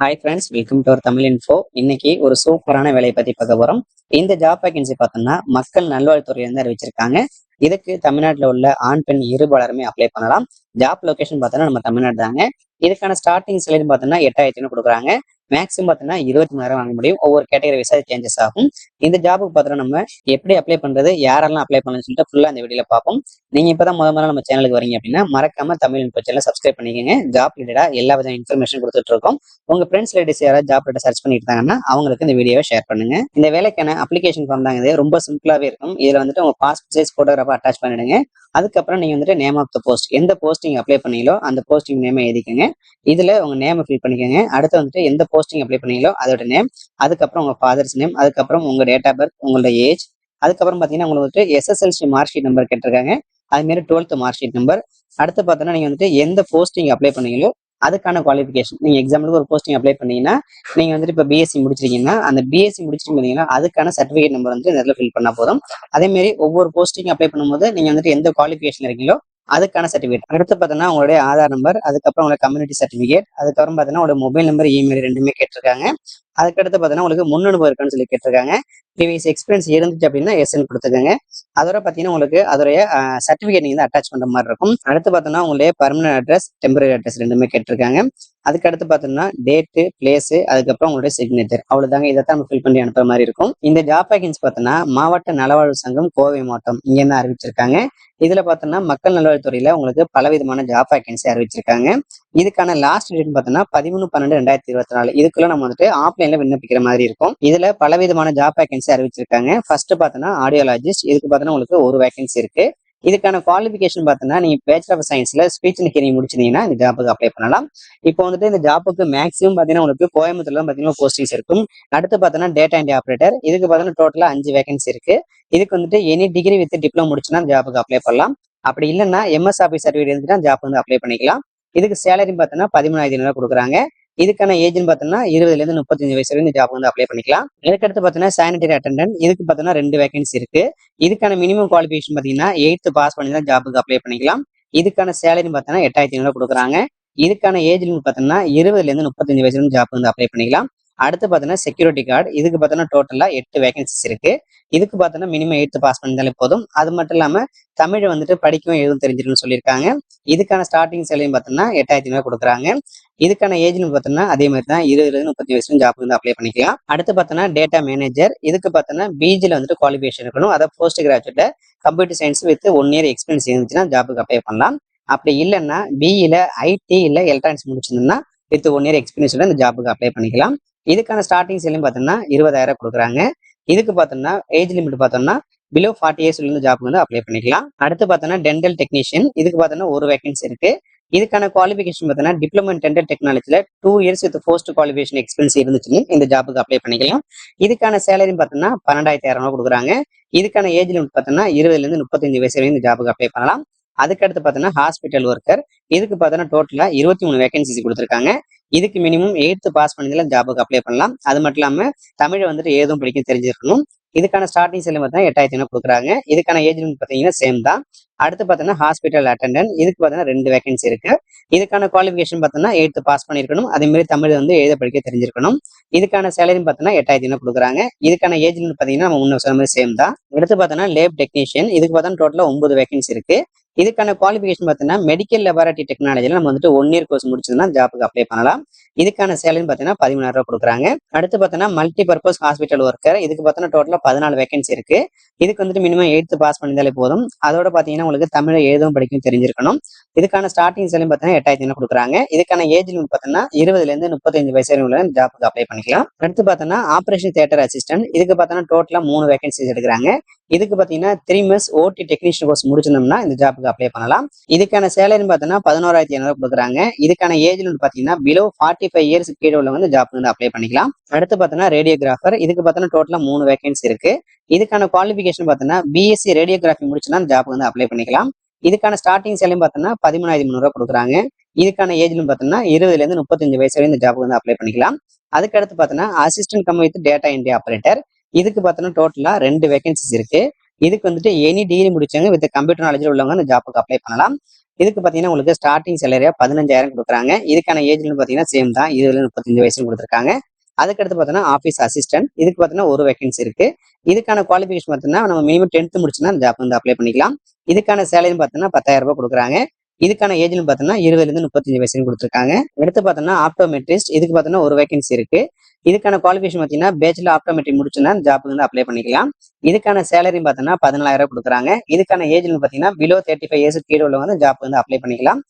Hi friends welcome to our Tamil info இன்னைக்கு ஒரு சூப்பரான வேலையை பத்தி பார்க்க போறோம். இந்த ஜாப் வேகன்சி பார்த்தோம்னா மக்கள் நல்வாழ்வுத்துறையிலிருந்து அறிவிச்சிருக்காங்க. இதுக்கு தமிழ்நாட்டில் உள்ள ஆண் பெண் இருபாலருமே அப்ளை பண்ணலாம். ஜாப் லொகேஷன் பார்த்தோம்னா நம்ம தமிழ்நாடு தாங்க. இதுக்கான ஸ்டார்டிங் சேலரி பார்த்தோம்னா எட்டாயிரத்தி கொடுக்குறாங்க. மேக்ஸிமம் பார்த்தோன்னா இருபத்தி மூணாயிரம் வாங்க முடியும். ஒவ்வொரு கேட்டகரி வைஸாக சேஞ்சஸ் ஆகும். இந்த ஜாபுக்கு பார்த்தோம்னா நம்ம எப்படி அப்ளை பண்றது யாரெல்லாம் அப்ளை பண்ணணும்னு சொல்லிட்டு ஃபுல்லாக இந்த வீடியோவில் பார்ப்போம். நீங்க இப்பதான் முத முதல்ல நம்ம சேனலுக்கு வரீங்க அப்படின்னா மறக்காம தமிழ் இன்ஃபோ சேனல் சப்ஸ்கிரைப் பண்ணிக்கோங்க. ஜாப் ரிலேட்டடா எல்லா வித இன்ஃபர்மேஷன் கொடுத்துட்டு இருக்கோம். உங்க ஃப்ரெண்ட்ஸ் லேடிஸ் யாராவது ஜாப் ரிலேட்டட் சர்ச் பண்ணிட்டு இருந்தாங்கன்னா அவங்களுக்கு இந்த வீடியோவை ஷேர் பண்ணுங்க. இந்த வேலைக்கான அப்ளிகேஷன் ஃபார்ம் தாங்க இது. ரொம்ப சிம்பிளாவே இருக்கும். இதுல வந்துட்டு உங்க பாஸ்போர்ட் சைஸ் போட்டோகிராஃபா அட்டாச் பண்ணிடுங்க. அதுக்கப்புறம் நீங்க வந்துட்டு நேம் ஆஃப் த போஸ்ட் எந்த போஸ்டிங் அப்ளை பண்ணீங்களோ அந்த போஸ்டிங் நேமை எழுதிக்கோங்க. இதுல உங்க நேமை ஃபில் பண்ணிக்கோங்க. அடுத்து வந்துட்டு எந்த போஸ்டிங் அப்ளை பண்ணீங்களோ அதோட நேம் அதுக்கப்புறம் உங்க ஃபாதர்ஸ் நேம் அதுக்கப்புறம் உங்க டேட் ஆஃப் பர்த் உங்களோட ஏஜ் அதுக்கப்புறம் பாத்தீங்கன்னா உங்களுக்கு வந்துட்டு எஸ்எஸ்எல்சி மார்க் ஷீட் நம்பர் கேட்டிருக்காங்க. அதுமாரி டுவெல்த் மார்க் ஷீட் நம்பர் அடுத்து பார்த்தோன்னா நீங்க வந்துட்டு எந்த போஸ்டிங் அப்ளை பண்ணீங்களோ அதுக்கான குவாலிஃபிகேஷன் நீங்க எக்ஸாம்பிளுக்கு ஒரு போஸ்டிங் அப்ளை பண்ணீங்கன்னா நீங்க வந்துட்டு இப்போ பிஎஸ்சி முடிச்சிருக்கீங்கன்னா அந்த பிஎஸ்சி முடிச்சிருக்கீங்கன்னா அதுக்கான சர்டிஃபிகேட் நம்பர் வந்து இந்த இடத்துல ஃபில் பண்ணா போதும். அதே மாதிரி ஒவ்வொரு போஸ்டிங் அப்ளை பண்ணும்போது நீங்க வந்துட்டு எந்த குவாலிஃபிகேஷன் இருக்கீங்களோ அதுக்கான சர்டிஃபிகேட் அடுத்து பார்த்தோம்னா உங்களுடைய ஆதார் நம்பர் அதுக்கப்புறம் உங்களுடைய கம்யூனிட்டி சர்டிஃபிகேட் அதுக்கப்புறம் பார்த்தீங்கன்னா உங்களுடைய மொபைல் நம்பர் இமெயில் ரெண்டுமே கேட்டிருக்காங்க. அதுக்கடுத்து பார்த்தீங்கன்னா உங்களுக்கு முன்னனுபவம் இருக்குன்னு சொல்லி கேட்டிருக்காங்க. ப்ரீவியஸ் எக்ஸ்பீரியன்ஸ் இருந்துச்சு அப்படின்னா எஸ்என் கொடுத்துக்கோங்க. அதோட பார்த்தீங்கன்னா உங்களுக்கு அதோடைய சர்டிஃபிகேட் நீங்கள் அட்டாச் பண்ணுற மாதிரி இருக்கும். அடுத்து பார்த்தோன்னா உங்களுடைய பர்மனன்ட் அட்ரஸ் டெம்பரரி அட்ரஸ் ரெண்டுமே கேட்டிருக்காங்க. அதுக்கு அடுத்து பார்த்தோம்னா டேட்டு பிளேஸ் அதுக்கப்புறம் உங்களுடைய சிக்னேச்சர் அவ்வளவுதாங்க. இதை தான் நம்ம ஃபில் பண்ணி அனுப்புற மாதிரி இருக்கும். இந்த ஜாப் வேகன்ஸ் பார்த்தோன்னா மாவட்ட நலவாழ்வு சங்கம் கோவை மாவட்டம். இங்கே தான் அறிவிச்சிருக்காங்க. இதுல பார்த்தோம்னா மக்கள் நல்வாழ்வுத்துறையில உங்களுக்கு பலவிதமான ஜாப் வேகன்சி அறிவிச்சிருக்காங்க. இதுக்கான லாஸ்ட் டேட் பார்த்தோம்னா பதிமூணு பன்னெண்டு ரெண்டாயிரத்தி இருபத்தி நாலு இதுக்குள்ள நம்ம வந்துட்டு ஆஃப்லைன்ல விண்ணப்பிக்கிற மாதிரி இருக்கும். இதுல பலவிதமான ஜாப் வேகன்சி அறிவிச்சிருக்காங்க. ஃபர்ஸ்ட் பார்த்தோன்னா ஆடியோலாஜிஸ்ட் இதுக்கு பார்த்தோன்னா உங்களுக்கு ஒரு வேகன்சி இருக்கு. இதுக்கான குவாலிஃபிகேஷன் பார்த்தோன்னா நீங்க பேச்சுலர் ஆஃப் சயின்ஸ்ல ஸ்பீச் அண்ட் ஹியரிங் முடிச்சிருந்தீங்கன்னா இந்த ஜாப்புக்கு அப்ளை பண்ணலாம். இப்போ வந்துட்டு இந்த ஜாப்புக்கு மேக்ஸிமம் பார்த்தீங்கன்னா உங்களுக்கு கோயம்புத்தூர்ல பார்த்தீங்கன்னா போஸ்டிங்ஸ் இருக்கும். அடுத்து பார்த்தோன்னா டேட்டா என்ட்ரி ஆப்ரேட்டர் இதுக்கு பார்த்தோன்னா டோட்டலா அஞ்சு வேகன்சி இருக்கு. இதுக்கு வந்துட்டு எனி டிகிரி வித் டிப்ளமோ முடிச்சுன்னா ஜாப்புக்கு அப்ளை பண்ணலாம். அப்படி இல்லைன்னா எம்எஸ் ஆஃபீஸ் சர்வீஸ் இருந்துச்சுன்னா ஜாப் வந்து அப்ளை பண்ணிக்கலாம். இதுக்கு சேலரி பார்த்தோன்னா பதிமூணாயிரத்தி ஐநூறு கொடுக்குறாங்க. இதுக்கான ஏஜ்னு பார்த்தோம்னா இருபதுல இருந்து முப்பத்தஞ்சு வயசு வரைக்கும் இந்த ஜாப் வந்து அப்ளை பண்ணிக்கலாம். இதுக்கடுத்து பார்த்தீங்கன்னா சானிடரி அட்டண்டன்ட் இதுக்கு பார்த்தோன்னா ரெண்டு வேகன்சி இருக்கு. இதுக்கான மினிமம் குவாலிஃபிகேஷன் பார்த்தீங்கன்னா எயித்து பாஸ் பண்ணி தான் ஜாப்புக்கு அப்ளை பண்ணிக்கலாம். இதுக்கான சேலரி பார்த்தோன்னா எட்டாயிரத்தி ஐநூறு கொடுக்குறாங்க. இதுக்கான ஏஜ் லிமிட் பார்த்தோம்னா இருபதுல இருந்து முப்பத்தஞ்சு வயசு வரைக்கும் ஜாப் வந்து அப்ளை பண்ணிக்கலாம். அடுத்து பார்த்தோன்னா செக்யூரிட்டி கார்டு இதுக்கு பார்த்தோன்னா டோட்டலா எட்டு வேகன்சிஸ் இருக்கு. இதுக்கு பார்த்தோன்னா மினிமம் எயித்து பாஸ் பண்ணிருந்தாலே போதும். அது மட்டும் இல்லாமல் தமிழ் வந்துட்டு படிக்கவும் எழுதும் தெரிஞ்சிருக்குன்னு சொல்லியிருக்காங்க. இதுக்கான ஸ்டார்டிங் சேலையும் பார்த்தோம்னா எட்டாயிரத்தி ஐநூறு கொடுக்குறாங்க. இதுக்கான ஏஜ்னு பார்த்தோம்னா அதே மாதிரி தான் இருபதுல இருந்து முப்பத்தி வயசு ஜாப் வந்து அப்ளை பண்ணிக்கலாம். அடுத்து பார்த்தோன்னா டேட்டா மேனேஜர் இதுக்கு பார்த்தோன்னா பிஜில வந்துட்டு குவாலிஃபிகேஷன் இருக்கணும். அதாவது post கிராஜுவேட்ல computer science with one year experience இருந்துச்சுன்னா ஜாப்புக்கு அப்ளை பண்ணலாம். அப்படி இல்லைன்னா பிஇல ஐடி இல்ல எலக்ட்ரானிக்ஸ் முடிச்சிருந்தோம்னா வித் ஒன் இயர் எக்ஸ்பீரியன்ஸோட இந்த ஜாப்புக்கு அப்ளை பண்ணிக்கலாம். இதுக்கான ஸ்டார்டிங் சேலரி பார்த்தோம்னா இருபதாயிரம் கொடுக்குறாங்க. இதுக்கு பார்த்தோம்னா ஏஜ் லிமிட் பார்த்தோம்னா பிலோ ஃபார்ட்டி இயர்ஸ் இருந்து ஜாப் வந்து அப்ளை பண்ணிக்கலாம். அடுத்து பார்த்தோன்னா டென்டல் டெக்னீஷியன் இதுக்கு பார்த்தோன்னா ஒரு வேகன்சி இருக்கு. இதுக்கான குவாலிஃபிகேஷன் பார்த்தோன்னா டிப்ளமோ இன் டென்டல் டெக்னாலஜியில் two years with post qualification experience இருந்துச்சுன்னு இந்த ஜாப்புக்கு அப்ளை பண்ணிக்கலாம். இதுக்கான சேலரி பார்த்தோன்னா பன்னெண்டாயிரத்தி இரநூறு கொடுக்குறாங்க. இதுக்கான ஏஜ் லிமிட் பார்த்தோன்னா இருபதுல இருந்து முப்பத்தஞ்சு வயசு வரைக்கும் இந்த ஜாப்புக்கு அப்ளை பண்ணலாம். அதுக்கடுத்து பார்த்தோன்னா ஹாஸ்பிட்டல் ஒர்க்கர் இதுக்கு பார்த்தோன்னா டோட்டலாக இருபத்தி மூணு வேகன்சிஸ் கொடுத்துருக்காங்க. இதுக்கு மினிமம் எயித்து பாஸ் பண்ணிதான் ஜாபுக்கு அப்ளை பண்ணலாம். அது மட்டும் இல்லாமல் தமிழை வந்துட்டு ஏதும் படிக்க தெரிஞ்சிருக்கணும். இதுக்கான ஸ்டார்டிங் சேலரி பார்த்தீங்கன்னா எட்டாயிரத்தி ஐநூறு கொடுக்குறாங்க. இதுக்கான ஏஜ் லிமிட் பார்த்தீங்கன்னா சேம் தான். அடுத்து பார்த்தீங்கன்னா ஹாஸ்பிட்டல் அட்டண்டன்ட் இதுக்கு பார்த்தீங்கன்னா ரெண்டு வேகன்சி இருக்கு. இதுக்கான குவாலிஃபிகேஷன் பார்த்தீங்கன்னா எயித்து பாஸ் பண்ணியிருக்கணும். அதேமாரி தமிழ் வந்து எழுத படிக்க தெரிஞ்சிருக்கணும். இதுக்கான சேலரி பார்த்தீங்கன்னா எட்டாயிரத்தி ஐநூறு கொடுக்குறாங்க. இதுக்கான ஏஜ் லிமிட் பார்த்தீங்கன்னா நம்ம முன்ன சொன்ன மாதிரி சேம் தான். எடுத்து பார்த்தோன்னா லேப் டெக்னீஷியன் இதுக்கு பார்த்தோன்னா டோட்டலாக ஒன்பது வேகன்சி இருக்கு. இதுக்கான குவாலிஃபிகேஷன் பார்த்தீங்கன்னா மெடிக்கல் லெபார்டரி டெக்னாலஜியில் நம்ம வந்துட்டு ஒன் இயர் கோர்ஸ் முடிச்சதுன்னா ஜாப்புக்கு அப்ளை பண்ணலாம். இதுக்கான சேலரி பார்த்தீங்கன்னா பதிமூணாயிரம் ரூபாய் கொடுக்குறாங்க. அடுத்து பார்த்தீங்கன்னா மல்டி பர்பஸ் ஹாஸ்பிட்டல் ஒர்க்கர் இதுக்கு பார்த்தீங்கன்னா டோட்டலாக பதினாலு வேகன்சி இருக்கு. இதுக்கு வந்துட்டு மினிமம் எயித்து பாஸ் பண்ணியிருந்தாலே போதும். அதோட பார்த்தீங்கன்னா உங்களுக்கு தமிழை எழுதவும் படிக்கவும் தெரிஞ்சிருக்கணும். இதுக்கான ஸ்டார்டிங் சேலரி பார்த்தீங்கன்னா எட்டாயிரத்தி ஐநூறு கொடுக்குறாங்க. இதுக்கான ஏஜ் லிமிட் பார்த்தீங்கன்னா இருபதுல இருந்து முப்பத்தஞ்சு வயசு வரை உள்ள ஜாப்புக்கு அப்ளை பண்ணிக்கலாம். அடுத்து பார்த்தோன்னா ஆப்ரேஷன் தியேட்டர் அசிஸ்டன்ட் இதுக்கு பார்த்தோன்னா டோட்டலாக மூணு வேகன்சிஸ் எடுக்கிறாங்க. இதுக்கு பார்த்தீங்கன்னா three months OT technician course முடிச்சிருந்தோம்னா இந்த ஜாப்புக்கு அப்ளை பண்ணலாம். இதுக்கான சேலரின்னு பார்த்தீங்கன்னா பதினோராயிரத்தி ஐநூறு கொடுக்குறாங்க. இதுக்கான ஏஜ் லிமிட் பார்த்தீங்கன்னா பிலோ ஃபார்ட்டி ஃபைவ் இயர்ஸ் கீழே உள்ளவங்க வந்து ஜாப் வந்து அப்ளை பண்ணிக்கலாம். அடுத்து பார்த்தோன்னா ரேடியோகிராஃபர் இதுக்கு பார்த்தோன்னா டோட்டலாக மூணு வேகன்சி இருக்கு. இதுக்கான குவாலிஃபிகேஷன் பார்த்தோன்னா பிஎஸ்சி ரேடியோகிராஃபி முடிச்சுன்னா அந்த ஜாப் வந்து அப்ளை பண்ணிக்கலாம். இதுக்கான ஸ்டார்டிங் சேலையும் பார்த்தோன்னா பதிமூணாயிரத்தி முந்நூறுவா கொடுக்குறாங்க. இதுக்கான ஏஜ்லும் பார்த்தோன்னா இருபதுல இருந்து முப்பத்தஞ்சு வயசு வரை இந்த ஜாப் வந்து அப்ளை பண்ணிக்கலாம். அதுக்கு அடுத்து பார்த்தோன்னா assistant cum with data entry operator இதுக்கு பார்த்தோன்னா டோட்டலா ரெண்டு வேகன்சிஸ் இருக்கு. இதுக்கு வந்துட்டு எனி டிகிரி முடிச்சவங்க வித் கம்ப்யூட்டர் நாலேஜ் உள்ளவங்க அந்த ஜாப்புக்கு அப்ளை பண்ணலாம். இதுக்கு பார்த்தீங்கன்னா உங்களுக்கு ஸ்டார்டிங் சேலரியா பதினஞ்சாயிரம் கொடுக்குறாங்க. இதுக்கான ஏஜ்னு பார்த்தீங்கன்னா சேம் தான். இதுல முப்பத்தஞ்சு வயசுல கொடுத்துருக்காங்க. அதுக்கடுத்து பார்த்தீங்கன்னா ஆஃபீஸ் அசிஸ்டன்ட் இதுக்கு பார்த்தீங்கன்னா ஒரு வேகன்சி இருக்கு. இதுக்கான குவாலிஃபிகேஷன் பார்த்தீங்கன்னா நம்ம மினிமம் டென்த் முடிச்சுன்னா அந்த ஜாப் வந்து அப்ளை பண்ணிக்கலாம். இதுக்கான சேலரின்னு பார்த்தீங்கன்னா பத்தாயிரம் ரூபாய் கொடுக்குறாங்க. இதுக்கான ஏஜ்னு பார்த்தோம்னா இருபதுல இருந்து முப்பத்தஞ்சு வயசுன்னு கொடுத்துருக்காங்க. அடுத்து பார்த்தோம்னா ஆப்டோமெட்ரிஸ்ட் இதுக்கு பார்த்தோம்னா ஒரு வேகன்சி இருக்கு. இதுக்கான குவாலிஃபிகேஷன் பார்த்தீங்கன்னா பேச்சுலர் ஆப்டோமெட்ரிக் முடிச்சுன்னா ஜாப்புக்கு வந்து அப்ளை பண்ணிக்கலாம். இதுக்கான சேலரி பார்த்தோம்னா பதினாலாயிரம் கொடுக்குறாங்க. இதுக்கான ஏஜ்னு பார்த்தீங்கன்னா பிலோ தேர்ட்டி ஃபைவ் இயர்ஸ் கீழே உள்ளவங்க ஜாப் வந்து அப்ளை பண்ணிக்கலாம்.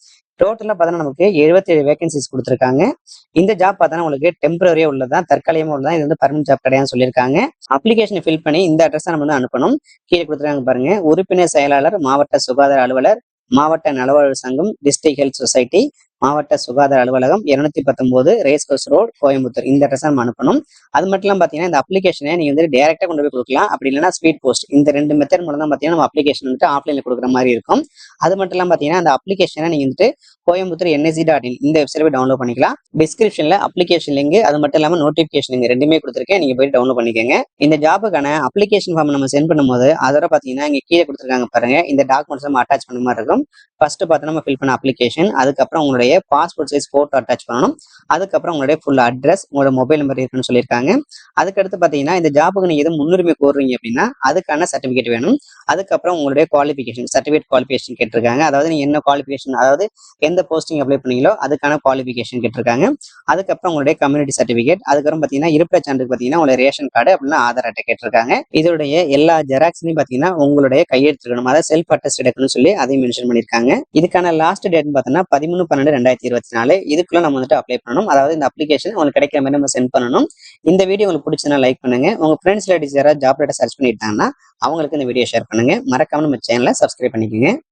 டோட்டலாக பார்த்தீங்கன்னா நமக்கு எழுபத்தேழு வேகன்சிஸ் கொடுத்துருக்காங்க. இந்த ஜாப் பார்த்தோன்னா உங்களுக்கு டெம்பரரியா உள்ளதான் தற்காலிகமாக உள்ளதான் இது வந்து பர்மனன்ட் ஜாப் கிடையாது சொல்லியிருக்காங்க. அப்ளிகேஷனை ஃபில் பண்ணி இந்த அட்ரஸ் நம்ம வந்து அனுப்பணும். கீழே கொடுத்துருக்காங்க பாருங்க. உறுப்பினர் செயலாளர் மாவட்ட சுகாதார அலுவலர் மாவட்ட நலவாழ்வு சங்கம் டிஸ்ட்ரிக்ட் ஹெல்த் சொசைட்டி மாவட்ட சுகாதார அலுவலகம் இருநூத்தி பத்தொன்பது ரேஸ் கோர்ஸ் ரோடு கோயம்புத்தூர். இந்த அட்ரஸ் நம்ம அனுப்பணும். அது மட்டும் இல்லாம பாத்தீங்கன்னா இந்த அப்ளிகேஷனை நீங்க வந்து டேரக்டா கொண்டு போய் கொடுக்கலாம். அப்படி இல்லைன்னா ஸ்பீட் போஸ்ட் இந்த ரெண்டு மெத்தட் மூலம் தான் பாத்தீங்கன்னா நம்ம அப்ளிகேஷன் வந்துட்டு ஆஃப்லைன்ல கொடுக்குற மாதிரி இருக்கும். அது மட்டும் இல்லாம பாத்தீங்கன்னா அந்த அப்ளிகேஷனை நீங்க வந்துட்டு கோயம்புத்தூர் என்எஸ்சி டாட் இன் இந்த வெப்சைட் போய் டவுன்லோட் பண்ணிக்கலாம். டிஸ்கிரிப்ஷன்ல அப்ளிகேஷன் லிங்க் அது மட்டும் இல்லாம நோட்டிபிகேஷன் லிங்க் ரெண்டுமே கொடுத்துருக்கேன். நீங்க போய் டவுன்லோட் பண்ணிக்கோங்க. இந்த ஜாபுக்கான அப்ளிகேஷன் ஃபார்ம் நம்ம சென்ட் பண்ணும்போது அதோட பாத்தீங்கன்னா இங்க கீழே கொடுத்துருக்காங்க பாருங்க. இந்த டாக்குமெண்ட்ஸ் நம்ம அட்டாச் பண்ண மாதிரி இருக்கும். ஃபர்ஸ்ட் பார்த்தா நம்ம ஃபில் பண்ண அப்ளிகேஷன் அதுக்கப்புறம் உங்களுடைய பாஸ்போர்ட் சைஸ் போட்டோ அட்டாச் பண்ணணும். அதுக்கப்புறம் உங்களுடைய ஃபுல் அட்ரஸ் உங்களோட மொபைல் நம்பர் இருக்குன்னு சொல்லியிருக்காங்க. அதுக்கடுத்து பார்த்தீங்கன்னா இந்த ஜாபுக்கு நீங்கள் எதுவும் முன்னுரிமை கோருறீங்க அப்படின்னா அதுக்கான சர்டிஃபிகேட் வேணும். அதுக்கப்புறம் உங்களுடைய குவாலிஃபிகேஷன் சர்டிஃபிகேட் குவாலிஃபிகேஷன் கேட்டிருக்காங்க. அதாவது நீங்கள் என்ன குவாலிஃபிகேஷன் அதாவது எந்த போஸ்டிங் அப்ளை பண்ணீங்களோ அதுக்கான குவாலிஃபிகேஷன் கேட்டிருக்காங்க. அதுக்கப்புறம் உங்களுடைய கம்யூனிட்டி சர்டிஃபிகேட் அதுக்கப்புறம் பார்த்தீங்கன்னா இருப்பிட சான்றுக்கு பார்த்தீங்கன்னா உங்களுடைய ரேஷன் கார்டு அப்படின்னா ஆதார் அட்டை கேட்டிருக்காங்க. இதோடைய எல்லா ஜெராக்ஸ்லையும் பார்த்தீங்கன்னா உங்களுடைய கையெழுத்து இருக்கணும் அதாவது செல்ஃப் அட்டஸ்ட் எடுக்கணும்னு சொல்லி அதையும் மென்ஷன் பண்ணியிருக்காங்க. இதுக்கான லாஸ்ட் டேட்னு பார்த்தீங்கன்னா பதிமூணு பன்னெண்டு ரெண்டாயிரத்தி இருபத்தி நாலு. இதுக்குள்ள நம்ம வந்துட்டு அப்ளை பண்ணணும். அதாவது இந்த அப்ளிகேஷன் உங்களுக்கு கிடைக்கிற மாதிரி நம்ம சென்ட் பண்ணணும். இந்த வீடியோ உங்களுக்கு பிடிச்சதுனா லைக் பண்ணுங்க. உங்க ஃப்ரெண்ட்ஸ் லேடிஸ் யாராவது ஜாப் டேட்டா சர்ச் பண்ணிட்டாங்கன்னா அவங்களுக்கு இந்த வீடியோ ஷேர் பண்ணுங்க. மறக்காம நம்ம சேனலை சப்ஸ்கிரைப் பண்ணிக்கோங்க.